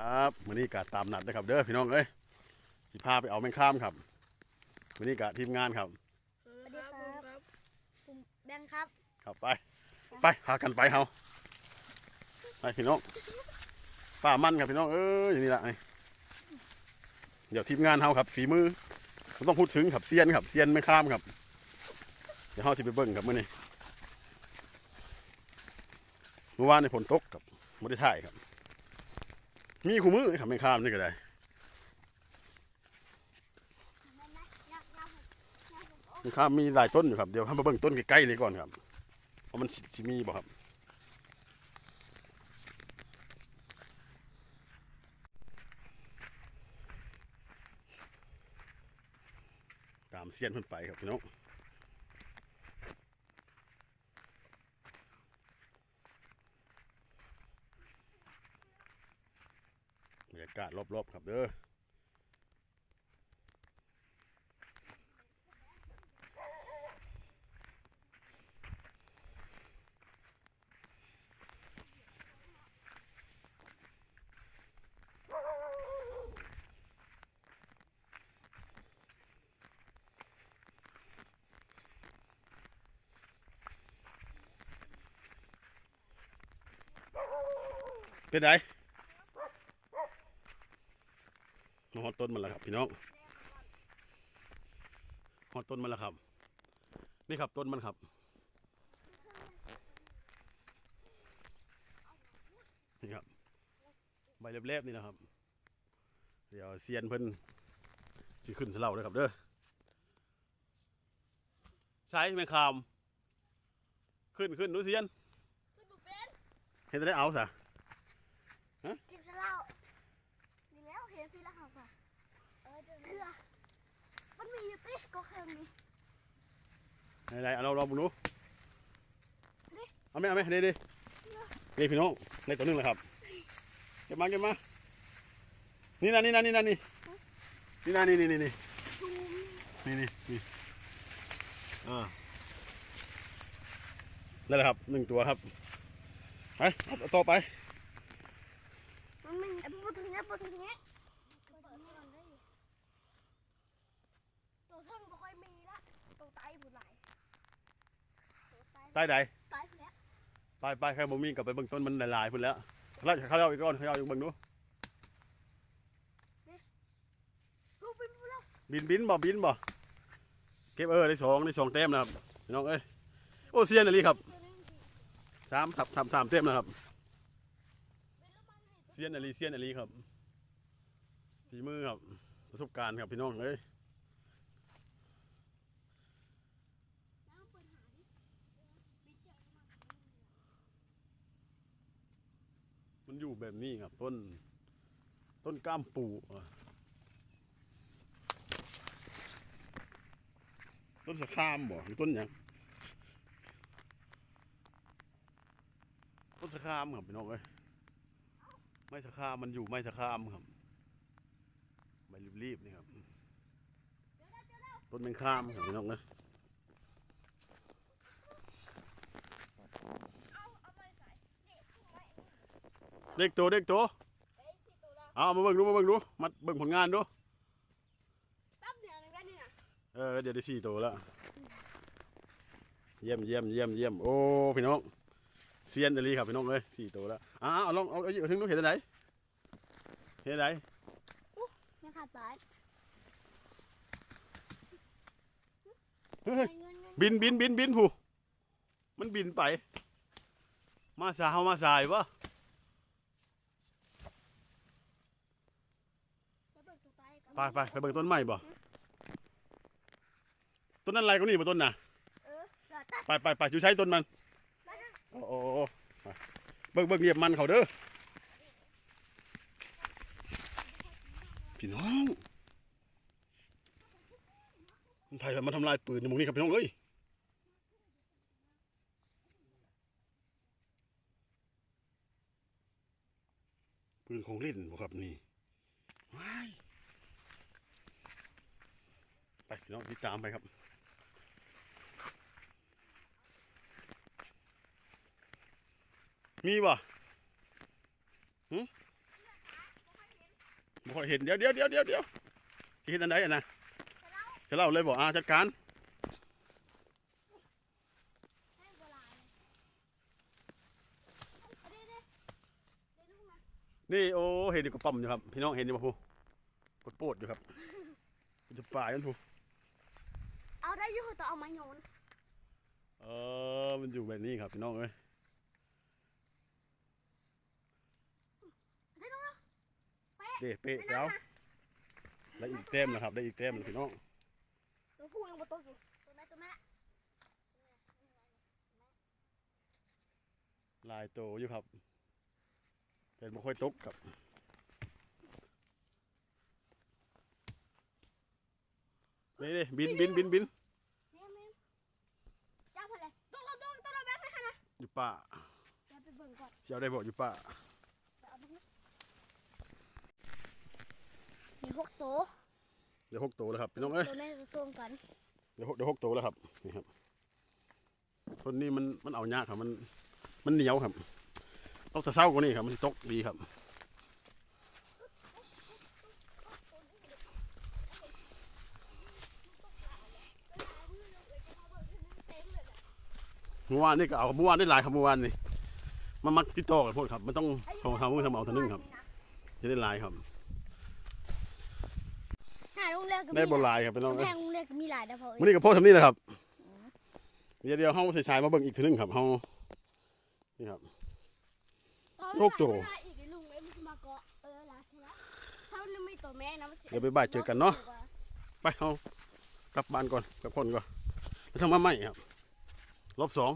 ครับมื้อนี้ก็ตามนัดนะครับ เด้อพี่น้องเอ้ยสิพาไปเอาแมงข้ามครับมื้อนี้ก็ทีมงานครับ สวัสดีครับผมแบงค์ครับ ครับไป ไปพากันไปเฮาไปพี่น้องป่ามันครับพี่น้องเอ้ยนี่ละไอ้เดี๋ยวทีมงานเฮาครับฝีมือผมต้องพูดถึงครับเซียนครับเซียนแมงข้ามครับ เดี๋ยวเฮาสิไปเบิ่งครับมื้อนี้เมื่อวานในฝนตกครับบ่ได้ถ่ายครับ มีคู่มือครับแมงข้ามนี่ก็ได้มีครับมีหลายต้นอยู่ครับ เดี๋ยวให้มาเบิ่งต้นใกล้ๆนี่ก่อนครับว่ามันสิมีบ่ครับตามเสียนเพิ่นไปครับพี่น้อง รรยากาศรอบๆครับเด้อเป็นไง มาฮอดต้นมันแล้วครับ พี่น้องฮอดต้นมันแล้วครับ นี่ครับต้นมันครับนี่ครับ ใบเล็บๆนี่นะครับ เดี๋ยวเซียนเพิ่นสิขึ้นสะเลาเลยครับเด้อใช้แมงคาม ขึ้นขึ้นดูเซียนขึ้นบุเป็นเห็นได้เอาซะ จิบจะเล่าดีแล้วเห็นสิแล้วค่ะ เออเดี๋ยวเรือมันมีอยู่ติก็เคยมีไหนๆเอาเราลองดูนี่เอาไหมเอาไหมนี่ดินี่พี่น้องในตัวหนึงเลยครับเก็บมาเก็บมานี่นะนี่นะนี่นะนี่นี่นะนี่นี่นี่นี่ซูมนี่นี่นี่อ่านั่นแหละครับหนึ่งตัวครับไปเอาเอาต่อไปมันไม่ไอ้ปูถึงเนี้ยปูถึงเนี้ยเปิดให้ก่อนได้ตัวเท่งไม่ค่อยมีละตัวไตผู้หลาย ตัวไตใต้ใดไตผู้แล้วไปไปใครบ่มีกลับไปเบิ่งต้นมันหลายๆพุ่นแล้วเขาเขาเอาอีกก้อนเขาเอาอีกเบิ่งดูลูกเป็นผู้แล้วบินบินบ่บินบ่เก็บเออได้สองได้สองเต็มนะครับพี่น้องเอ้ยโอ้เซียนอะไรครับเจอเรื่องจริงสามสามสามสามเต็มนะครับเซียนอะไรเซียนอะไรครับฝีมือครับประสบการณ์ครับพี่น้องเอ้ย อยู่แบบนี้ครับต้นต้นก้ามปูต้นสะคามบ่หรือต้นยังต้นสะคามครับพี่น้องเอ้ยไม้สะคามมันอยู่ไม้สะคามครับใบรีบๆนี่ครับต้นแมงคามครับพี่น้องเอ้ย เอาเอาไปใส่นี่ถุงไว้ เด็กโตเด็กโตเอ้ยสี่ตัวละเอามาเบิ่งดูมาเบิ่งดูมาเบิ่งผลงานดูแป๊บเดียวนึงได้นี่นะเออเดี๋ยวได้สี่ตัวแล้วเยี่ยมเยี่ยมเยี่ยมเยี่ยมโอ้พี่น้องเซียนอหลีครับพี่น้องเอ้ยสี่ตัวแล้วอ้าวเอาลองเอาเอาเอาถึงนู้นเห็นอันไหนเห็นอันไหนยังขาดสายเฮ้ยเงินเงินบินบินบินบินผู้มันบินไป มาสาวมาสายวะ แล้วเบิกตัว ไตกันไปไปไปเบิ่งต้นไม้บ่ต้นนั้นอะไรก็นี่บ่ต้นน่ะเออเหลือแต่ไปไปไปอยู่ใช้ต้นมันโอ้โอ้โอ้ไปเบิ่งเบิ่งเหยียบมันเขาเด้อพี่น้องมันไผมันทำลายปืนในหมุงนี้ครับพี่น้องเอ้ยปืนของเล่นบ่ครับนี่ว้าย ไปพี่น้องติดตามไปครับมีบ่หึบ่ค่อยเห็นเดี๋ยวเดี๋ยวเดี๋ยวเดี๋ยวเดี๋ยวเห็นอันไหนอะนะจะเล่าเลยบอกอ่าจัดการนี่โอ้เห็นอยู่กับปั๊มอยู่ครับ พี่น้องเห็นอยู่ป่ะพูปวดปวดอยู่ครับจะป่ายมันพู เอาได้อยู่ต่อเอามาโยนเออมันอยู่แบบนี้ครับพี่น้องเอ้ยได้ลูกนะเด้เป๊ะแล้วได้อีกเต็มนะครับ ได้อีกเต็มแล้วพี่น้องตัวผู้ยังบนโต๊ะอยู่ตัวแม่ตัวแม่ลายโตอยู่ครับแต่ไม่ค่อยตกครับนี่ดิบินบินบินบิน เนี่ยแม่จ้าพอเลยตัวเราตัวตัวเราแม่ไปค่ะนะ อยู่ป่าเดี๋ยวไปเบิ่งก่อนเจ้าได้บอกอยู่ป่าไปเอาเบิ่งนะนี่หกตัวเดี๋ยวหกโตแล้วครับพี่น้องเอ้ยตัวแม่จะส่งกันเดี๋ยวหกเดี๋ยวหกโตแล้วครับนี่ครับต้นนี้มันมันเอายากครับมันมันเหนียวครับต้องจะเศร้ากว่านี้ครับมันสิตกดีครับ เมื่อวานนี่ก็เอาเมื่อวานได้หลายครับเมื่อวานนี่มันมักติดต่อกันพูดครับมันต้องโทรหามือทำเอาเท่านึงครับ จะได้หลายครับหาโรงเรียนก็มีได้บหลายครับพี่น้องกำเอ้แพยงโรงเรียนก็มีหลายนะพ่อวันเอ้ยนี้ก็โพสทำนี่เลยครับเดี๋ยวเดี๋ยวเฮาใส่ชายมาเบิ่งอีกเทีนึงครับเฮานี่ครับโรคโจเวลาอีกไอ้ลุงเอ้ยมันจะมาเกาะเออลาใช่ไหมถ้ามันไม่ตัวแม่นะมันสิเดี๋ยวไปบ่ายเจอกันเนาะไปเฮากลับบ้านก่อนกลับคนก่อนไปทำมาใหม่ครับ ลบสอง